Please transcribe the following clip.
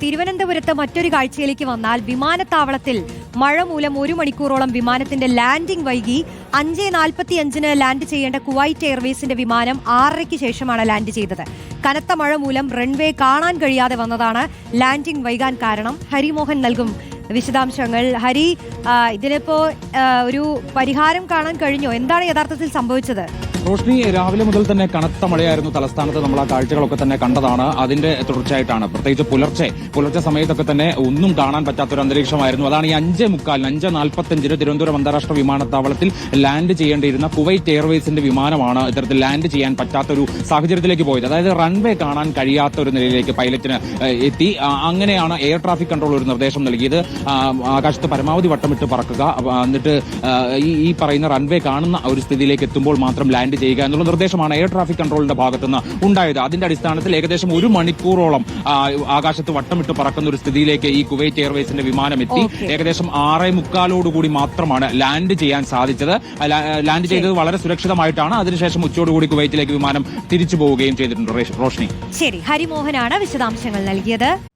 തിരുവനന്തപുരത്ത് മറ്റൊരു കാഴ്ചയിലേക്ക് വന്നാൽ വിമാനത്താവളത്തിൽ മഴ മൂലം ഒരു മണിക്കൂറോളം വിമാനത്തിന്റെ ലാൻഡിംഗ് വൈകി അഞ്ച് നാൽപ്പത്തി അഞ്ചിന് ലാൻഡ് ചെയ്യേണ്ട കുവൈറ്റ് എയർവേസിന്റെ വിമാനം ആറരയ്ക്ക് ശേഷമാണ് ലാൻഡ് ചെയ്തത്. കനത്ത മഴ മൂലം റൺവേ കാണാൻ കഴിയാതെ വന്നതാണ് ലാൻഡിംഗ് വൈകാൻ കാരണം. ഹരിമോഹൻ നൽകും വിശദാംശങ്ങൾ. ഹരി ഇതിനിപ്പോ ഒരു പരിഹാരം കാണാൻ കഴിഞ്ഞോ? എന്താണ് യഥാർത്ഥത്തിൽ സംഭവിച്ചത്? റോഷ്നി രാവിലെ മുതൽ തന്നെ കനത്ത മഴയായിരുന്നു തലസ്ഥാനത്ത്. നമ്മൾ ആ കാഴ്ചകളൊക്കെ തന്നെ കണ്ടതാണ്. അതിന്റെ തുടർച്ചയായിട്ടാണ്. പ്രത്യേകിച്ച് പുലർച്ചെ പുലർച്ചെ സമയത്തൊക്കെ തന്നെ ഒന്നും കാണാൻ പറ്റാത്തൊരു അന്തരീക്ഷമായിരുന്നു. അതാണ് ഈ അഞ്ച് മുക്കാലിന് അഞ്ച് നാൽപ്പത്തഞ്ചിന് തിരുവനന്തപുരം അന്താരാഷ്ട്ര വിമാനത്താവളത്തിൽ ലാൻഡ് ചെയ്യേണ്ടിയിരുന്ന കുവൈറ്റ് എയർവേസിന്റെ വിമാനമാണ് ഇത്തരത്തിൽ ലാൻഡ് ചെയ്യാൻ പറ്റാത്തൊരു സാഹചര്യത്തിലേക്ക് പോയത്. അതായത് റൺവേ കാണാൻ കഴിയാത്ത ഒരു നിലയിലേക്ക് പൈലറ്റിന് എത്തി. അങ്ങനെയാണ് എയർ ട്രാഫിക് കൺട്രോൾ ഒരു നിർദ്ദേശം നൽകിയത്. ആകാശത്ത് പരമാവധി വട്ടമിട്ട് പറക്കുക. എന്നിട്ട് ഈ പറയുന്ന റൺവേ കാണുന്ന ഒരു സ്ഥിതിയിലേക്ക് എത്തുമ്പോൾ മാത്രം ലാൻഡ് ചെയ്യുക എന്നുള്ള നിർദ്ദേശമാണ് എയർ ട്രാഫിക് കൺട്രോളിന്റെ ഭാഗത്തുനിന്ന് ഉണ്ടായത്. അതിന്റെ അടിസ്ഥാനത്തിൽ ഏകദേശം ഒരു മണിക്കൂറോളം ആകാശത്ത് വട്ടമിട്ട് പറക്കുന്ന ഒരു സ്ഥിതിയിലേക്ക് ഈ കുവൈറ്റ് എയർവേസിന്റെ വിമാനം എത്തി. ഏകദേശം ആറേ മുക്കാലോടുകൂടി മാത്രമാണ് ലാൻഡ് ചെയ്യാൻ സാധിച്ചത്. ലാൻഡ് ചെയ്തത് വളരെ സുരക്ഷിതമായിട്ടാണ്. അതിനുശേഷം ഉച്ചയോടുകൂടി കുവൈറ്റിലേക്ക് വിമാനം തിരിച്ചു പോവുകയും ചെയ്തിട്ടുണ്ട് റേഷ്- റോഷ്നി. ശരി. ഹരിമോഹനാണ് വിശദാംശങ്ങൾ നൽകിയത്.